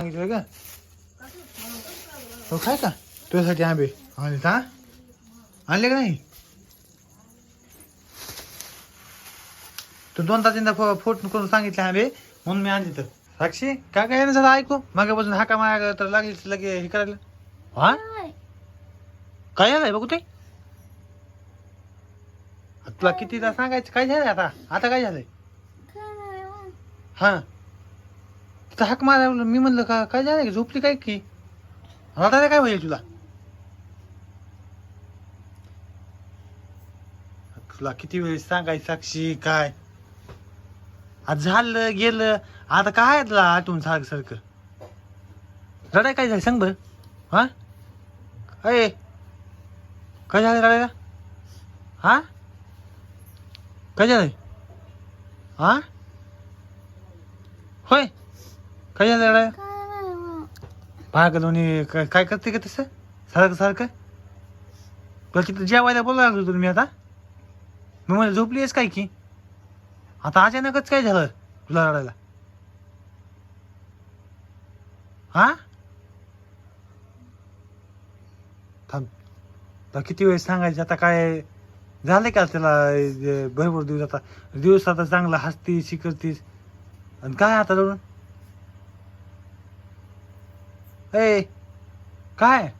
सांगितलं का? हो काय का? तुझ्यासाठी आंबे. आणले का आणले का नाही? तू दोन तास तीनदा फो फोन करून सांगितले आंबे म्हणून मी आणले तर. साक्षी काय काय ना जरा ऐकू. मागापासून हाका मागा तर लागलीच लगे हे करायला. हा? काय झालंय बघू ते? तुला कितीदा सांगायचं? काय झालंय आता? आता काय झालंय? हा. तिथं हाक मारा मी म्हणलं का काय झालं की? झोपली काय की? आता काय होईल तुला? तुला किती वेळेस सांगायचं साक्षी काय? आज झालं गेलं आता काय तुला आठवून सारखं सारखं? रडाय काय झालं सांग बरं. हा? अय काय झालं रडायला? हा? काय झालं? हा? होय काय झालं रडायला पाहा दोन्ही काय काय करते का तसं? सारखं सारखं? तुला तिथं जेवायला बोलायला लागलो मी आता. मी मला झोपली आहेस काय की? आता अचानकच काय झालं तुला रडायला? हा? थांब. तुला किती वेळेस सांगायचं आता काय झालं का त्याला अं, भरपूर दिवस आता? दिवस आता चांगला हसतीस शिकरतीस आणि काय आता रडून? ए काय?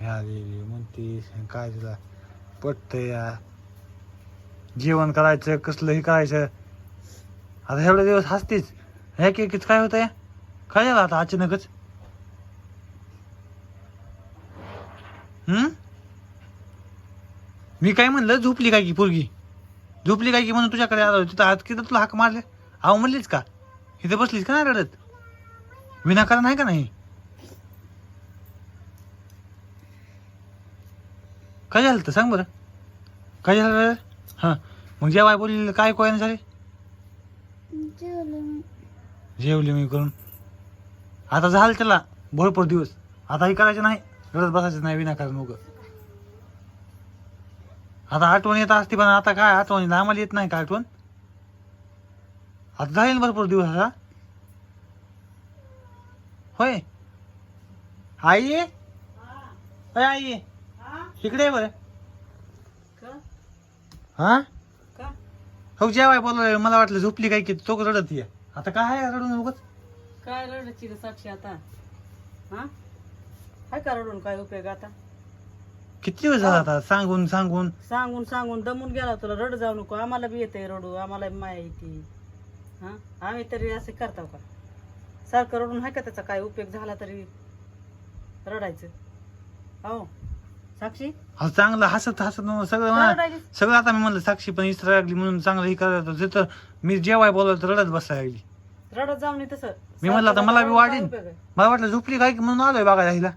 ह्या देवी काय तुला पटत या? जेवण करायचं कसलंही करायचं. आता एवढे दिवस हसतीच. ह्या केकीच काय होतंय? काय झालं आता अचानकच. हम्म मी काय म्हणलं झोपली काय की पोरगी? झोपली काय की म्हणून तुझ्याकडे आलो तिथं आज किती तुला हाक मारले? अहो म्हणलीच का? इथे बसलीस का नाही रडत विनाकारण आहे का नाही? काय झालं तर सांग बरं. काय झालं? हां. मग जेवाय बोललेलं काय कोयाने झाले? जेवले मी. करून. आता झालं त्याला भरपूर दिवस. आता हे करायचं नाही. रडत बसायचं नाही विनाकारण मग आता आठवण येत असते पण आता काय आठवण? आम्हाला येत नाही का आठवण? आता ना भरपूर दिवस आता होय? आई? अय आई. इकडे बरं. हा? हो जेवाय बोलवलं मला वाटलं झोपली काय की तो रडत ये. आता काय आहे रडून उगत काय रडायची रे साक्षी आता? हा? काय का रडून काय उपयोग आता? किती दिवस झाला आता? सांगून सांगून. सांगून सांगून. दमून गेला तुला. रड जाऊ नको. आम्हाला बी येते रडू. आम्हाला बी माया येते हा? आम्ही तरी असे करताव का? सारखं रडून आहे का त्याचा काय उपयोग झाला तरी रडायचं. हो. साक्षी? हा चांगलं हसत हसत मग सगळं मला- सगळं आता मी म्हणलं साक्षी पण इसरा लागली म्हणून चांगलं हे करायचं तिथं मी जेवाय बोलवलं तर रडत बसायला लागली. रडत जाऊ नये तसं. मी म्हणलं आता मला बी सारखं वाढीन. काय उपयोग आहे? मला वाटलं झोपली काय की म्हणून आलोय बघायला हिला.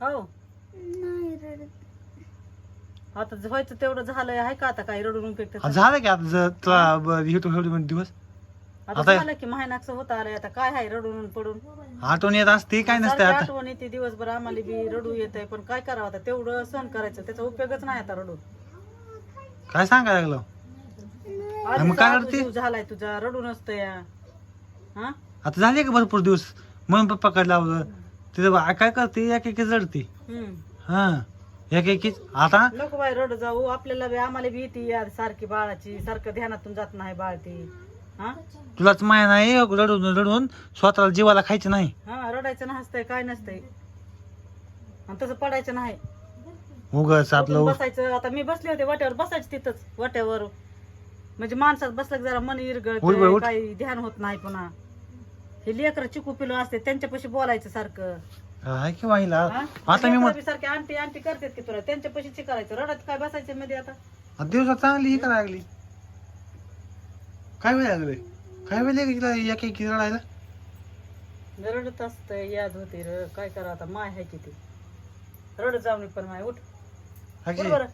हो. आता व्हायचं तेवढं झालंय आहे का आता काय रडून उपयोग हा, त्याचा? झालं की आता जर तुला ब- म्हणजे दिवस. आता आता- झालं की महिनाकचं होत आलंय आता काय आहे रडून पडून? आठवण येत असते काय नसते सारखी आता. आठवण येते दिवसभर आम्हाला बी रडू येत आहे पण काय करावं आता? तेवढं सहन करायचं त्याचा उपयोगच नाही आता रडून. काय सांगायला लागलो? आधीच मग काय? जीव झालाय तुझा रडू नसतं या हा? आता झाले का भरपूर दिवस? म्हणून पप्पाकडे लावलं तिथं बा- काय करते? एक एक हम्म. हा? एक एकीच आता? नको बाई रड जाऊ. आपल्याला बी आम्हाला बी येते याद सारखी बाळाची सारखं ध्यानातून जात नाही बाळ ती. हा? तुलाच माया नाही रडून रडून स्वतःला जीवाला खायचं नाही. हा रडायचं नसतंय काय नसतंय. आणि तसं पडायचं नाही. उगच उठून आपलं बसायचं. आता मी बसले होते वाट्यावर बसायचे तिथंच वाट्यावर. म्हणजे माणसात बसलं की जरा मन उठ बरं, इरगळ उठ. काही ध्यान होत नाही पुन्हा. हे लेकर चिकू पिलो असते त्यांच्यापाशी बोलायचं सारखं. आहे की वाहिला हा? आता मी लेकरं म्हण बी सारखे आंटी आंटी करतात की तुला त्यांच्यापाशी करायचं रडत काय बसायचं मध्ये आता? आता दिवसात चांगली ही करायला लागली काय व्हायला लागले? काय व्हायला की तिला? एक एक रडायला रडत असतंय याद होते र. काय करा आता? माय आहे किती. रडत जाऊन पण माय उठ. उठ बरं.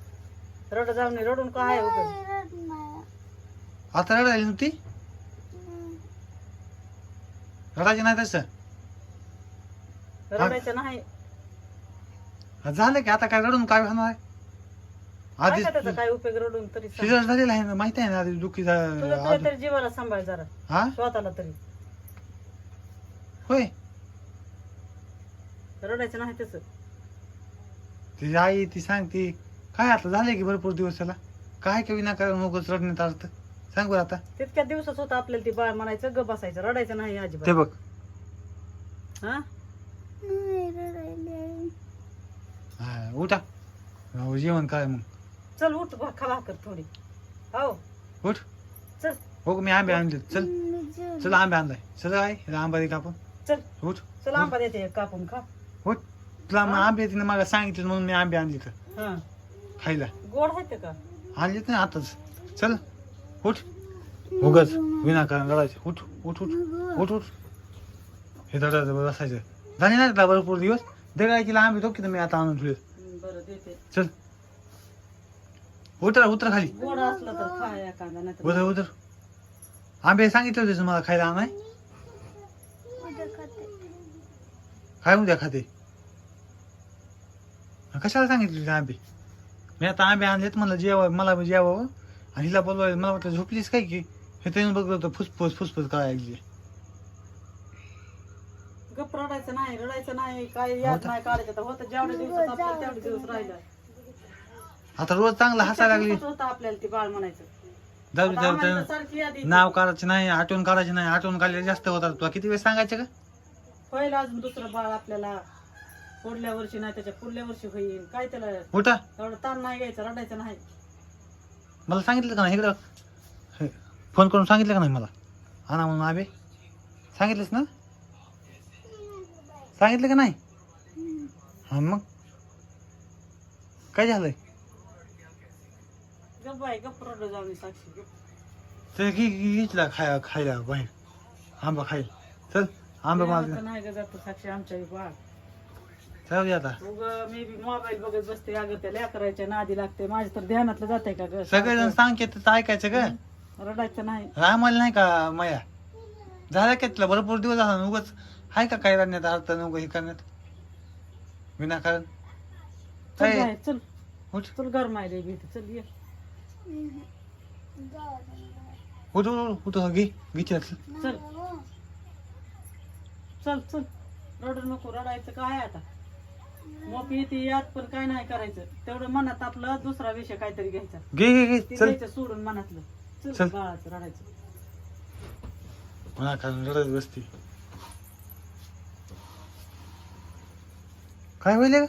रडत जाऊन रडून काय आहे आता रडायली नव्हती रडायची नाही तसं? रडायचं नाही. झालं की आता काय रडून काय होणार? आहे आधीच काय त्याचा काय उपयोग रडून तरी सांग. झालेला आहे ना माहिती आहे ना आधी दुःखी तुझं तुझ्या झालं तरी जीवाला सांभाळ जरा. हा? स्वतःला तरी. होय. रडायचं नाही त्याच तिची आई ती सांगते काय आता झाले की भरपूर दिवस त्याला काय का विनाकारण उगाच रडण्यात अर्थ सांग बरं आता. तितक्या दिवसाच होतं आपल्याला ती बाळ म्हणायचं ग बसायचं रडायचं नाही ते अजिबात बघ. हा? हा, उठा. अहो, जेवण काय मग? चल उठ भा- खा भाकर थोडी. हो. उठ. चल. हो मी आंबे आणले. चल. चल आंबे आणलाय. चल आहे आंबा दे कापून. चल. उठ. चल आंबा देते कापून खा. उठ. तुला मग? आंबे तिने मला सांगितलं म्हणून मी आंबे आणले तर. हा. खायला. गोड आहेत का? आणलेत नाही आताच. चल. उठ. उगच. विनाकारण रडायचं. उठ उठ उठ. उठ उठ. हे रडायचं बसायचं. झाले ना भरपूर दिवस? दगायची आंबे तो की मी आता आणून देते. चल. उतर उतर खाली. गोड असलं तर खा एखादा नाही उतर उतर. आंबे सांगितले होते मला खायला आणाय काय उद्या खाते? कशाला सांगितले होते आंबे? मी आता आंबे आणलेत मला जेवा मला जेवावं. आणि हिला बोलवायला मला वाटतं झोपलीस काय की? हे तर येऊन बघलं होतं फुसफुस फुसफुस काय ऐकली गप रडायचं नाही रडायचं नाही काय हो याद. नाही काढायचं. होतं जेवढ्या दिवसात आपल्याला तेवढे दिवस राहिलं. आता रोज चांगला हसायला लागली. होतं आपल्याला ती बाळ म्हणायचं. जाऊ आता जाऊ आम्हाला जाऊ तर सारखी याद येते. नाव काढायचे नाही आठवण काढायचे नाही आठवण काढले जास्त होतात. तुला किती वेळ सांगायचं का होईल अजून दुसरं बाळ आपल्याला. पुढल्या वर्षी नाही त्याच्या पुढल्या वर्षी होईल. काय त्याला उठा. एवढं ताण नाही घ्यायचं रडायचं नाही. मला सांगितलं का नाही इकडं? हे, फोन करून सांगितलं का नाही मला? आणा म्हणून आबे. सांगितलंस ना? सांगितलं का नाही? हा मग. काय झालंय? गप बाय गप रड जाऊन साक्षी गप. ते घेतला खाया खायला बाहेर. आंबा खायला चल आंबा नाही ग जात साक्षी आमच्या बाळ आता. उग मी बी मोबाईल बघत बसते अगं त्या लेकरायच्या नादी लागते. माझ्या तर ध्यानातलं जाते का ग? सगळेजण सांगते तर ऐकायचं का रडायचं नाही. आम्हाला नाही का माया? झाला का तुला भरपूर दिवस झाला ना उगाच आहे का काय करण्यात अर्थ उगं हे करण्यात? विनाकारण. चल काय? बाहेर, चल. उठ. चल गरम आहे रे भीती चल ये. उठ उठ उठ घे घे. चल. चल चल. रडू नको रडायचं काय आता? मोप येते यात पण काय नाही करायचं. तेवढं मनात आपलं दुसरा विषय काहीतरी घ्यायचा. घे घे घे ते चल. घ्यायचं सोडून मनातलं. चल चल. बाळाचं रडायचं. विनाकारण रडत बसती. काय होईल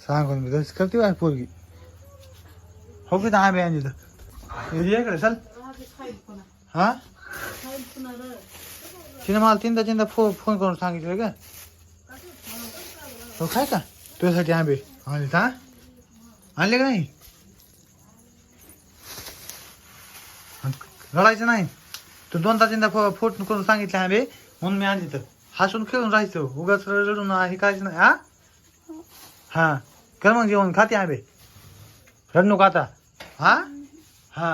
सांगून मी तसं करते बाय पोरगी. हो की आंबे आणली तर येकडे चल हा तिने मला तीनदा तीनदा फो फोन करून सांगितलं का हो काय का तुझ्यासाठी आंबे आणले का आणले का नाही रडायचं नाही तू दोनदा तीनदा फो फोन करून सांगितले आंबे म्हणून मी आणली तर हसून खेळून राहायचं उगाच रडून हे करायचं नाही हा हा कर मग जेवण खाते आंबे रड नको आता हा? हा।